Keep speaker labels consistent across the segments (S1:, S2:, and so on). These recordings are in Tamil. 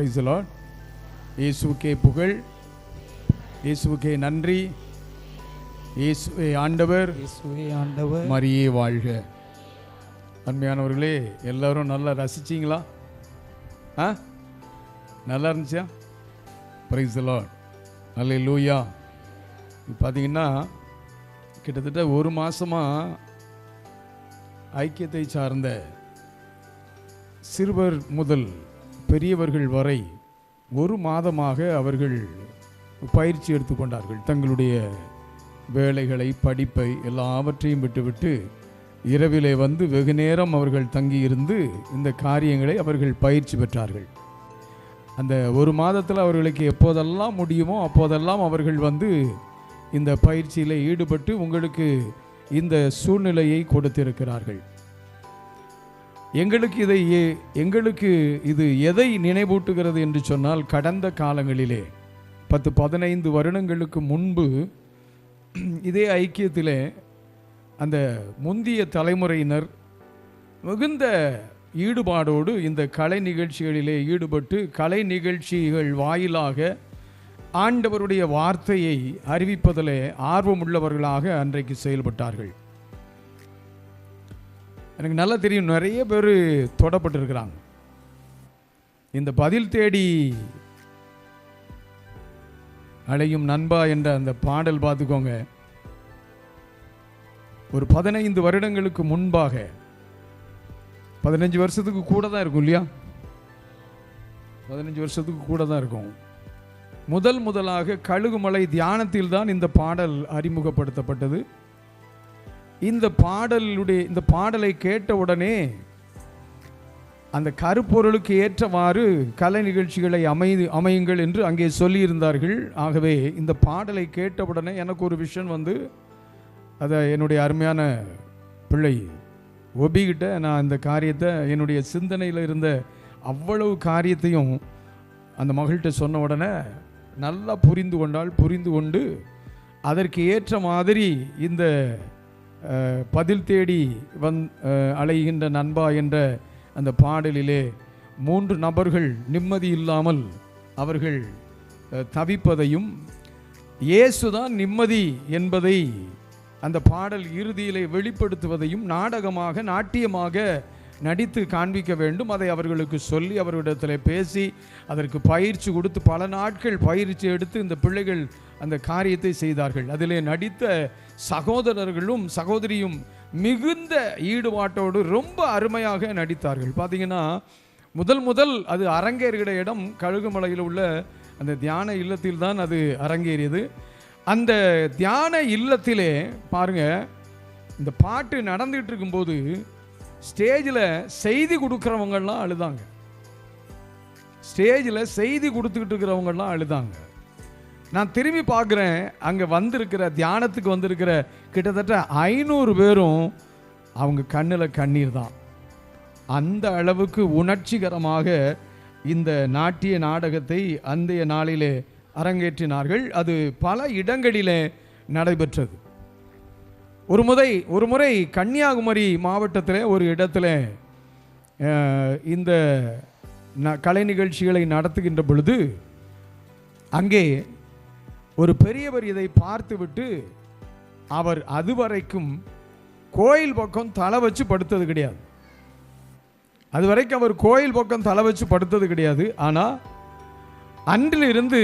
S1: பிரைஸ் லார்ட் இயேசுக்கே புகழ். இயேசுக்கே நன்றி. இயேசுவே ஆண்டவர்.
S2: இயேசுவே ஆண்டவர்.
S1: மரியே வாழ்க. அருமையானவர்களே எல்லாரும் நல்லா ரசிச்சிங்களா? ஆ? நல்லா இருந்துச்சா? பிரைஸ் லார்ட் நல்ல லூயா பார்த்தீங்கன்னா கிட்டத்தட்ட ஒரு மாசமாக ஐக்கியத்தை சார்ந்த சிறுவர் முதல் பெரியவர்கள் வரை ஒரு மாதமாக அவர்கள் பயிற்சி எடுத்துக்கொண்டார்கள். தங்களுடைய வேலைகளை படிப்பை எல்லாவற்றையும் விட்டுவிட்டு இரவிலே வந்து வெகு நேரம் அவர்கள் தங்கியிருந்து இந்த காரியங்களை அவர்கள் பயிற்சி பெற்றார்கள். அந்த ஒரு மாதத்தில் அவர்களுக்கு எப்போதெல்லாம் முடியுமோ அப்போதெல்லாம் அவர்கள் வந்து இந்த பயிற்சியில் ஈடுபட்டு உங்களுக்கு இந்த சூழ்நிலையை கொடுத்திருக்கிறார்கள். எங்களுக்கு இதை எங்களுக்கு இது எதை நினைவூட்டுகிறது என்று சொன்னால் கடந்த காலங்களிலே பத்து பதினைந்து வருடங்களுக்கு முன்பு இதே ஐக்கியத்திலே அந்த முந்திய தலைமுறையினர் மிகுந்த ஈடுபாடோடு இந்த கலை நிகழ்ச்சிகளிலே ஈடுபட்டு கலை நிகழ்ச்சிகள் வாயிலாக ஆண்டவருடைய வார்த்தையை அறிவிப்பதிலே ஆர்வமுள்ளவர்களாக அன்றைக்கு செயல்பட்டார்கள். எனக்கு நல்லா தெரியும் நிறைய பேர் தொடப்பட்டிருக்கிறாங்க. இந்த பதில் தேடி அழையும் நண்பா என்ற அந்த பாடல் பார்த்துக்கோங்க. ஒரு பதினைந்து வருடங்களுக்கு முன்பாக பதினஞ்சு வருஷத்துக்கு கூட தான் இருக்கும் இல்லையா? பதினஞ்சு வருஷத்துக்கு கூட தான் இருக்கும். முதல் முதலாக கழுகுமலை தியானத்தில் தான் இந்த பாடல் அறிமுகப்படுத்தப்பட்டது. இந்த பாடலுடைய இந்த பாடலை கேட்ட உடனே அந்த கருப்பொருளுக்கு ஏற்றவாறு கலை நிகழ்ச்சிகளை அமை அமையுங்கள் என்று அங்கே சொல்லியிருந்தார்கள். ஆகவே இந்த பாடலை கேட்டவுடனே எனக்கு ஒரு விஷயம் வந்து அதை என்னுடைய அருமையான பிள்ளை ஒபிகிட்ட நான் இந்த காரியத்தை என்னுடைய சிந்தனையில் இருந்த அவ்வளவு காரியத்தையும் அந்த மகள்கிட்ட சொன்ன உடனே நல்லா புரிந்து கொண்டால் புரிந்து கொண்டு அதற்கு ஏற்ற மாதிரி இந்த பதில் தேடி வந் அலைகின்ற நண்பா என்ற அந்த பாடலிலே மூன்று நபர்கள் நிம்மதி இல்லாமல் அவர்கள் தவிப்பதையும் இயேசுதான் நிம்மதி என்பதை அந்த பாடல் இறுதியிலே வெளிப்படுத்துவதையும் நாடகமாக நாட்டியமாக நடித்து காண்பிக்க வேண்டும். அதை அவர்களுக்கு சொல்லி அவர்களிடத்தில் பேசி அதற்கு பயிற்சி கொடுத்து பல நாட்கள் பயிற்சி எடுத்து இந்த பிள்ளைகள் அந்த காரியத்தை செய்தார்கள். அதிலே நடித்த சகோதரர்களும் சகோதரியும் மிகுந்த ஈடுபாட்டோடு ரொம்ப அருமையாக நடித்தார்கள். பார்த்தீங்கன்னா முதல் முதல் அது அரங்கேறுகிற இடம் கழுகுமலையில் உள்ள அந்த தியான இல்லத்தில் தான் அது அரங்கேறியது. அந்த தியான இல்லத்திலே பாருங்க இந்த பாட்டு நடந்துகிட்டு இருக்கும்போது ஸ்டேஜில் செய்தி கொடுக்குறவங்கெல்லாம் அழுதாங்க. ஸ்டேஜில் செய்தி கொடுத்துக்கிட்டு இருக்கிறவங்கெல்லாம் அழுதாங்க. நான் திரும்பி பார்க்குறேன் அங்கே வந்திருக்கிற தியானத்துக்கு வந்திருக்கிற கிட்டத்தட்ட ஐநூறு பேரும் அவங்க கண்ணில் கண்ணீர் தான். அந்த அளவுக்கு உணர்ச்சிகரமாக இந்த நாட்டிய நாடகத்தை அந்தைய நாளிலே அரங்கேற்றினார்கள். அது பல இடங்களிலே நடைபெற்றது. ஒரு முறை ஒரு முறை கன்னியாகுமரி மாவட்டத்தில் ஒரு இடத்துல இந்த ந- கலை நிகழ்ச்சிகளை நடத்துகின்ற பொழுது அங்கே ஒரு பெரியவர் இதை பார்த்துவிட்டு அவர் அதுவரைக்கும் கோயில் பக்கம் தலை வச்சு படுத்தது கிடையாது. அது வரைக்கும் அவர் கோயில் பக்கம் தலை வச்சு படுத்தது கிடையாது. ஆனால் அன்றிலிருந்து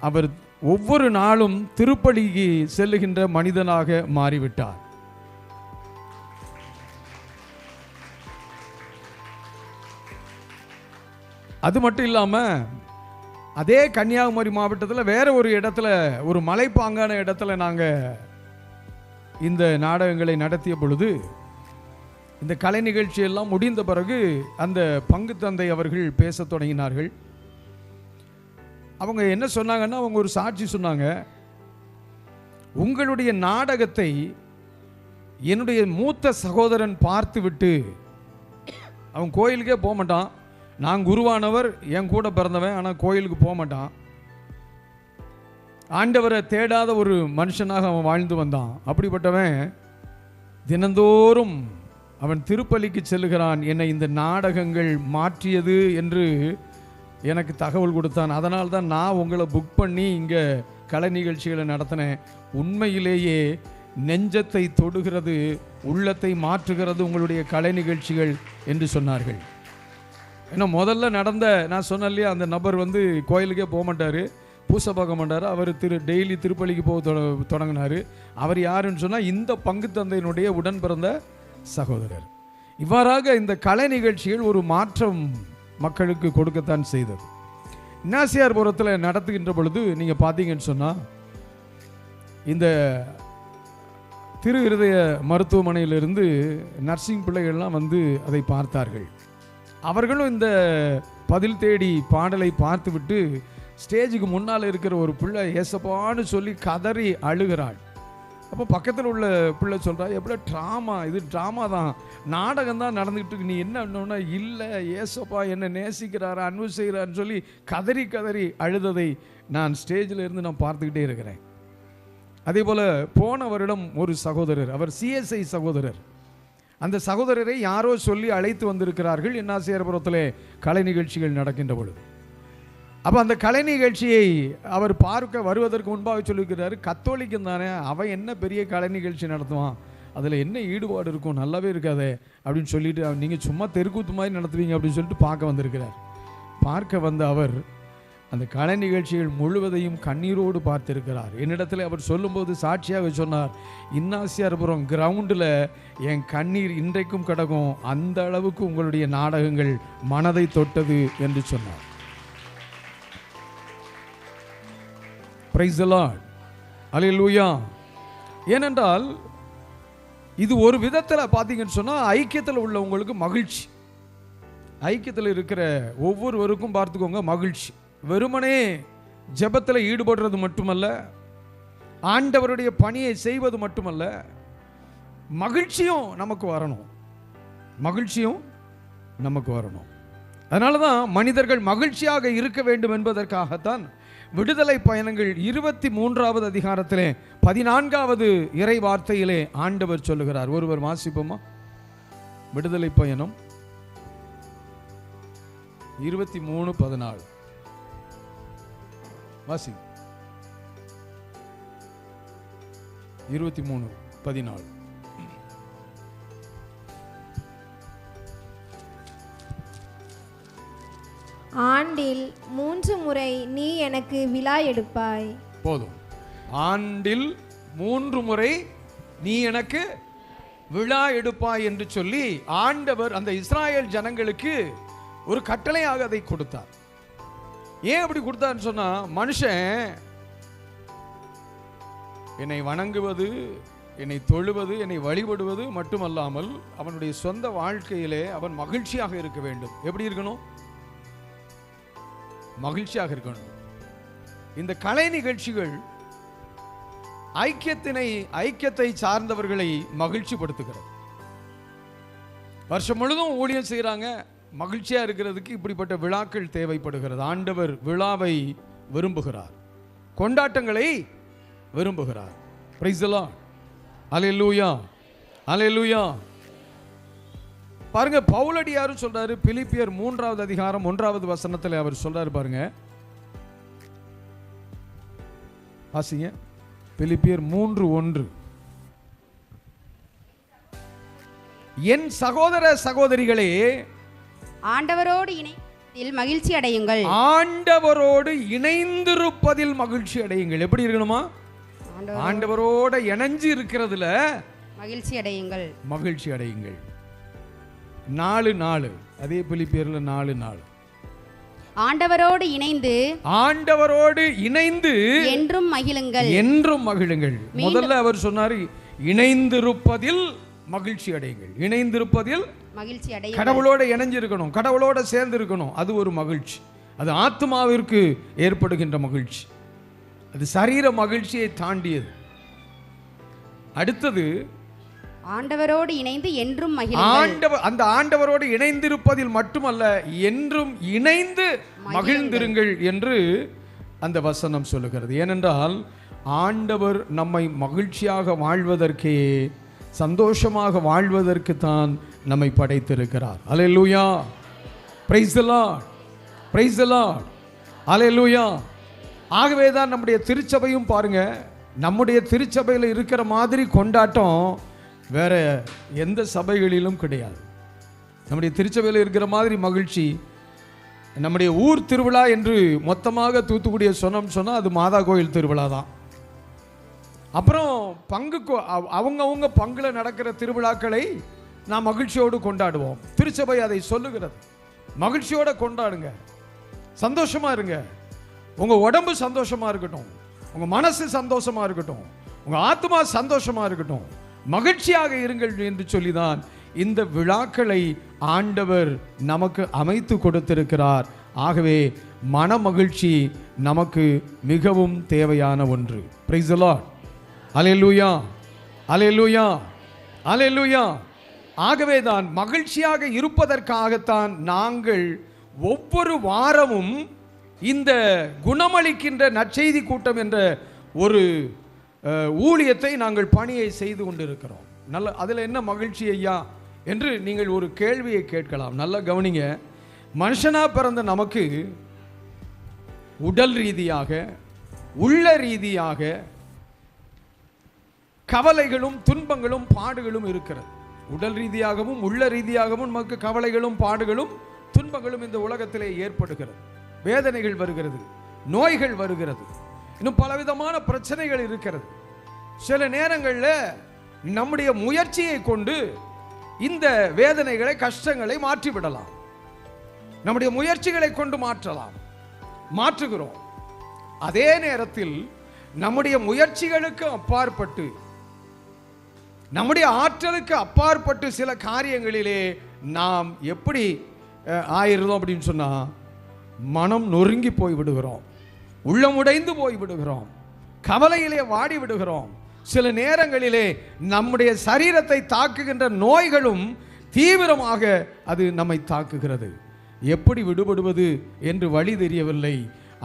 S1: அவர் ஒவ்வொரு நாளும் திருப்பலிக்கு செல்லுகின்ற மனிதனாக மாறிவிட்டார். அது மட்டும் இல்லாமல் அதே கன்னியாகுமரி மாவட்டத்தில் வேற ஒரு இடத்துல ஒரு மலைப்பாங்கான இடத்துல நாங்கள் இந்த நாடகங்களை நடத்திய பொழுது இந்த கலை நிகழ்ச்சியெல்லாம் முடிந்த பிறகு அந்த பங்கு தந்தை அவர்கள் பேசத் தொடங்கினார்கள். அவங்க என்ன சொன்னாங்கன்னா அவங்க ஒரு சாட்சி சொன்னாங்க. உங்களுடைய நாடகத்தை என்னுடைய மூத்த சகோதரன் பார்த்துவிட்டு அவன் கோயிலுக்கே போக மாட்டான். நான் குருவானவர் என் கூட பிறந்தவன் ஆனால் கோயிலுக்கு போக மாட்டான். ஆண்டவரை தேடாத ஒரு மனுஷனாக அவன் வாழ்ந்து வந்தான். அப்படிப்பட்டவன் தினந்தோறும் அவன் திருப்பலிக்கு செல்லுகிறான். என்னை இந்த நாடகங்கள் மாற்றியது என்று எனக்கு தகவல் கொடுத்தான். அதனால் தான் நான் உங்களை புக் பண்ணி இங்கே கலை நிகழ்ச்சிகளை நடத்தினேன். உண்மையிலேயே நெஞ்சத்தை தொடுகிறது உள்ளத்தை மாற்றுகிறது உங்களுடைய கலை நிகழ்ச்சிகள் என்று சொன்னார்கள். ஏன்னா முதல்ல நடந்த நான் சொன்னேன் இல்லையா அந்த நபர் வந்து கோயிலுக்கே போக மாட்டார். பூசை பார்க்க மாட்டார். அவர் திரு டெய்லி திருப்பலிக்கு போக தொடங்கினார். அவர் யாருன்னு சொன்னால் இந்த பங்கு தந்தையினுடைய உடன் பிறந்த சகோதரர். இவ்வாறாக இந்த கலை நிகழ்ச்சிகள் ஒரு மாற்றம் மக்களுக்கு கொடுக்கத்தான் செய்தது. நாசியார்புரத்தில் நடத்துகின்ற பொழுது நீங்கள் பார்த்தீங்கன்னு சொன்னால் இந்த திரு இருதய மருத்துவமனையிலிருந்து நர்சிங் பிள்ளைகள்லாம் வந்து அதை பார்த்தார்கள். அவர்களும் இந்த பதில் தேடி பாடலை பார்த்துவிட்டு ஸ்டேஜுக்கு முன்னால் இருக்கிற ஒரு பிள்ளை ஏசப்பான்னு சொல்லி கதறி அழுகிறாள். அப்போ பக்கத்தில் உள்ள பிள்ளை சொல்கிறா எப்படி ட்ராமா இது ட்ராமா தான். நாடகம் தான் நடந்துக்கிட்டு இருக்கு. நீ என்ன பண்ணணும்னா இல்லை ஏசப்பா என்னை நேசிக்கிறாரு அன்பு செய்கிறான்னு சொல்லி கதறி கதறி அழுததை நான் ஸ்டேஜில் இருந்து நான் பார்த்துக்கிட்டே இருக்கிறேன். அதே போல் போன வருடம் ஒரு சகோதரர் அவர் சிஎஸ்ஐ சகோதரர். அந்த சகோதரரை யாரோ சொல்லி அழைத்து வந்திருக்கிறார்கள். இன்னாசியரபுரத்திலே கலை நிகழ்ச்சிகள் நடக்கின்ற பொழுது. அப்போ அந்த கலை நிகழ்ச்சியை அவர் பார்க்க வருவதற்கு முன்பாக சொல்லியிருக்கிறாரு கத்தோலிக்கம் தானே அவன் என்ன பெரிய கலை நிகழ்ச்சி நடத்துவான்? அதில் என்ன ஈடுபாடு இருக்கும்? நல்லாவே இருக்காதே அப்படின்னு சொல்லிட்டு அவர் நீங்கள் சும்மா தெருக்கூத்து மாதிரி நடத்துவீங்க அப்படின்னு சொல்லிட்டு பார்க்க வந்திருக்கிறார். பார்க்க வந்த அவர் அந்த கலை நிகழ்ச்சிகள் முழுவதையும் கண்ணீரோடு பார்த்திருக்கிறார். என்னிடத்தில் அவர் சொல்லும்போது சாட்சியாக சொன்னார் இன்னாசியார்புரம் கிரவுண்டில் என் கண்ணீர் இன்றைக்கும் கிடக்கும் அந்த அளவுக்கு உங்களுடைய நாடகங்கள் மனதை தொட்டது என்று சொன்னார். பிரைஸ் அலையலூயா ஏனென்றால் இது ஒரு விதத்தில் பார்த்தீங்கன்னு சொன்னால் ஐக்கியத்தில் உள்ளவங்களுக்கு மகிழ்ச்சி. ஐக்கியத்தில் இருக்கிற ஒவ்வொருவருக்கும் பார்த்துக்கோங்க மகிழ்ச்சி. வெறுமனே ஜெபத்தில் ஈடுபடுறது மட்டுமல்ல ஆண்டவருடைய பணியை செய்வது மட்டுமல்ல மகிழ்ச்சியும் நமக்கு வரணும். மகிழ்ச்சியும் நமக்கு வரணும். அதனால தான் மனிதர்கள் மகிழ்ச்சியாக இருக்க வேண்டும் என்பதற்காகத்தான் விடுதலை பயணங்கள் இருபத்தி மூன்றாவது அதிகாரத்திலே பதினான்காவது இறை வார்த்தையிலே ஆண்டவர் சொல்லுகிறார். ஒருவர் வாசிப்போமா? விடுதலை பயணம் இருபத்தி மூணு பதினாலு. வாசி இருபத்தி மூணு பதினாலு.
S2: ஆண்டில் மூன்று முறை நீ எனக்கு விழா எடுப்பாய்.
S1: போதும். ஆண்டில் மூன்று முறை நீ எனக்கு விழா எடுப்பாய் என்று சொல்லி ஆண்டவர் அந்த இஸ்ராயேல் ஜனங்களுக்கு ஒரு கட்டளையாக அதை கொடுத்தார். ஏன் அப்படி கொடுத்தான்னு சொன்னா மனுஷன் என்னை வணங்குவது என்னை தொழுவது என்னை வழிபடுவது மட்டுமல்லாமல் அவனுடைய சொந்த வாழ்க்கையிலே அவன் மகிழ்ச்சியாக இருக்க வேண்டும். எப்படி இருக்கணும்? மகிழ்ச்சியாக இருக்கணும். இந்த கலை நிகழ்ச்சிகள் ஐக்கியத்தினை ஐக்கியத்தை சார்ந்தவர்களை மகிழ்ச்சி படுத்துகிறது வருஷம் முழுதும் ஊழியம் செய்கிறாங்க மகிழ்ச்சியா இருக்கிறதுக்கு இப்படிப்பட்ட விழாக்கள் தேவைப்படுகிறது. ஆண்டவர் விழாவை விரும்புகிறார். கொண்டாட்டங்களை விரும்புகிறார். பிரைஸ்லாம் அலையலூயா அலையலூயா பாருங்க பவுலடியாரும் சொல்றாரு பிலிப்பியர் மூன்றாவது அதிகாரம் ஒன்றாவது வசனத்தில் அவர் சொல்றாரு பாருங்க. வாசிங்க. பிலிப்பியர் மூன்று ஒன்று. என் சகோதர சகோதரிகளே
S3: ஆண்டவரோடு இணைத்தில் மகிழ்ச்சி அடையுங்கள்.
S1: ஆண்டவரோடு இணைந்திருப்பதில் மகிழ்ச்சி அடையுங்கள். எப்படி இருக்கணுமா?
S3: ஆண்டவர்
S1: ஆண்டவரோட இணைஞ்சு இருக்கிறதுல
S3: மகிழ்ச்சி அடையுங்கள்.
S1: மகிழ்ச்சி அடையுங்கள். நாலு நாலு. அதே பிலிப்பியர்ல நாலு நாலு.
S3: ஆண்டவரோடு இணைந்து
S1: ஆண்டவரோடு இணைந்து
S3: என்றும் மகிழுங்கள்.
S1: என்றும் மகிழுங்கள். முதல்ல அவர் சொன்னார் இணைந்திருப்பதில் மகிழ்ச்சி அடையுங்கள். இணைந்திருப்பதில்
S3: மகிழ்ச்சி அடையுங்கள்.
S1: கடவுளோட இணைஞ்சு இருக்கணும் கடவுளோட சேர்ந்து இருக்கணும் அது ஒரு மகிழ்ச்சி. அது ஆத்மாவிற்கு ஏற்படுகின்ற மகிழ்ச்சி. அது சரீர மகிழ்ச்சியை தாண்டியது. அடுத்தது
S3: ஆண்டவரோடு இணைந்து என்றும்
S1: ஆண்டவர் அந்த ஆண்டவரோடு இணைந்திருப்பதில் மட்டுமல்ல என்றும் இணைந்து மகிழ்ந்திருங்கள் என்று அந்த வசனம் சொல்லுகிறது. ஏனென்றால் ஆண்டவர் நம்மை மகிழ்ச்சியாக வாழ்வதற்கே சந்தோஷமாக வாழ்வதற்கு தான் நம்மை படைத்திருக்கிறார். Hallelujah praise the Lord praise Lord hallelujah ஆகவே தான் நம்முடைய திருச்சபையும் பாருங்க நம்முடைய திருச்சபையில் இருக்கிற மாதிரி கொண்டாட்டம் வேற எந்த சபைகளிலும் கிடையாது. நம்முடைய திருச்சபையில் இருக்கிற மாதிரி மகிழ்ச்சி நம்முடைய ஊர் திருவிழா என்று மொத்தமாக தூத்துக்குடியை சொன்னோம் சொன்னால் அது மாதா கோயில் திருவிழா தான். அப்புறம் பங்கு கொ- பங்கில் பங்குல நடக்கிற திருவிழாக்களை நாம் மகிழ்ச்சியோடு கொண்டாடுவோம். திருச்சபை அதை சொல்லுகிறது. மகிழ்ச்சியோடு கொண்டாடுங்க. சந்தோஷமா இருங்க. உங்கள் உடம்பு சந்தோஷமாக இருக்கட்டும். உங்கள் மனசு சந்தோஷமா இருக்கட்டும். உங்கள் ஆத்மா சந்தோஷமாக இருக்கட்டும். மகிழ்ச்சியாக இருங்கள் என்று சொல்லிதான் இந்த விழாக்களை ஆண்டவர் நமக்கு அமைத்து கொடுத்திருக்கிறார். ஆகவே மன மகிழ்ச்சி நமக்கு மிகவும் தேவையான ஒன்று. பிரைசலா அலையலூயா அலையலூயா அலையலூயா ஆகவே தான் மகிழ்ச்சியாக இருப்பதற்காகத்தான் நாங்கள் ஒவ்வொரு வாரமும் இந்த குணமளிக்கின்ற நற்செய்தி கூட்டம் என்ற ஒரு ஊழியத்தை நாங்கள் பணியை செய்து கொண்டிருக்கிறோம். நல்ல அதில் என்ன மகிழ்ச்சி ஐயா? என்று நீங்கள் ஒரு கேள்வியை கேட்கலாம். நல்லா கவனிங்க. மனுஷனாக பிறந்த நமக்கு உடல் ரீதியாக உள்ள ரீதியாக கவலைகளும் துன்பங்களும் பாடுகளும் இருக்கிறது. உடல் ரீதியாகவும் உள்ள ரீதியாகவும் நமக்கு கவலைகளும் பாடுகளும் துன்பங்களும் இந்த உலகத்திலே ஏற்படுகிறது. வேதனைகள் வருகிறது. நோய்கள் வருகிறது. இன்னும் பலவிதமான பிரச்சனைகள் இருக்கிறது. சில நேரங்களில் நம்முடைய முயற்சியை கொண்டு இந்த வேதனைகளை கஷ்டங்களை மாற்றிவிடலாம். நம்முடைய முயற்சிகளை கொண்டு மாற்றலாம். மாற்றுகிறோம். அதே நேரத்தில் நம்முடைய முயற்சிகளுக்கு அப்பாற்பட்டு நம்முடைய ஆற்றலுக்கு அப்பாற்பட்டு சில காரியங்களிலே நாம் எப்படி அஹ், ஆயிருந்தோம் அப்படின்னு சொன்னா மனம் நொறுங்கி போய் விடுகிறோம். உள்ளமுடைந்து போய் விடுகிறோம். கவலையிலே வாடி விடுகிறோம். சில நேரங்களிலே நம்முடைய சரீரத்தை தாக்குகின்ற நோய்களும் தீவிரமாக அது நம்மை தாக்குகிறது. எப்படி விடுபடுவது என்று வழி தெரியவில்லை.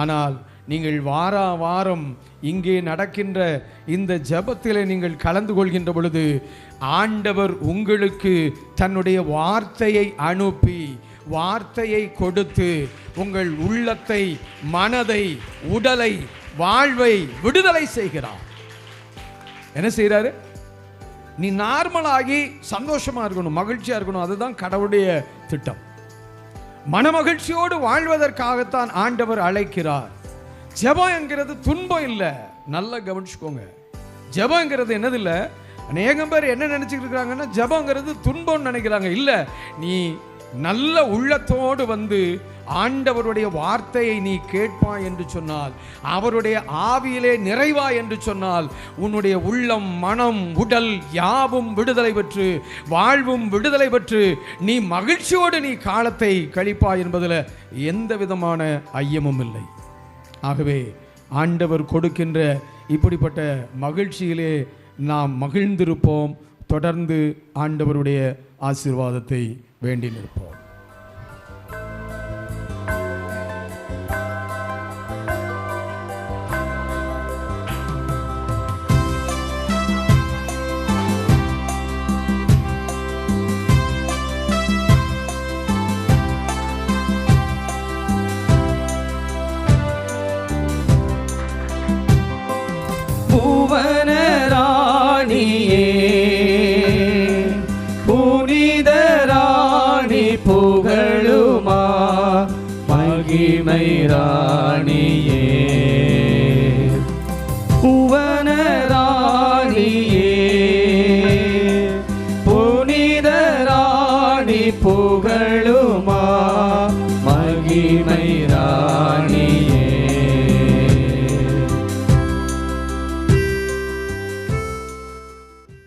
S1: ஆனால் நீங்கள் வாரா வாரம் இங்கே நடக்கின்ற இந்த ஜெபத்திலே நீங்கள் கலந்து கொள்கின்ற பொழுது ஆண்டவர் உங்களுக்கு தன்னுடைய வார்த்தையை அனுப்பி வார்த்தையை கொடுத்து உங்கள் உள்ளத்தை மனதை உடலை வாழ்வை விடுதலை செய்கிறார். என்ன செய்கிறாரு நீ நார்மலாகி சந்தோஷமாக இருக்கணும் மகிழ்ச்சியாக இருக்கணும் அதுதான் கடவுளுடைய திட்டம். மனமகிழ்ச்சியோடு வாழ்வதற்காகத்தான் ஆண்டவர் அழைக்கிறார். ஜெபம் துன்பம் இல்லை. நல்லா கவனிச்சுக்கோங்க. ஜெபங்கிறது என்னது இல்லை அநேகம் பேர் என்ன நினச்சிக்கிட்டு இருக்கிறாங்கன்னா ஜபங்கிறது துன்பம்னு நினைக்கிறாங்க. இல்லை நீ நல்ல உள்ளத்தோடு வந்து ஆண்டவருடைய வார்த்தையை நீ கேட்பாய் என்று சொன்னால் அவருடைய ஆவியிலே நிறைவா என்று சொன்னால் உன்னுடைய உள்ளம் மனம் உடல் யாவும் விடுதலை பெற்று வாழ்வும் விடுதலை பெற்று நீ மகிழ்ச்சியோடு நீ காலத்தை கழிப்பாய் என்பதில் எந்த விதமான ஐயமும் இல்லை. ஆகவே ஆண்டவர் கொடுக்கின்ற இப்படிப்பட்ட மகிழ்ச்சியிலே நாம் மகிழ்ந்திருப்போம். தொடர்ந்து ஆண்டவருடைய ஆசீர்வாதத்தை வேண்டி நிற்போம்
S4: people.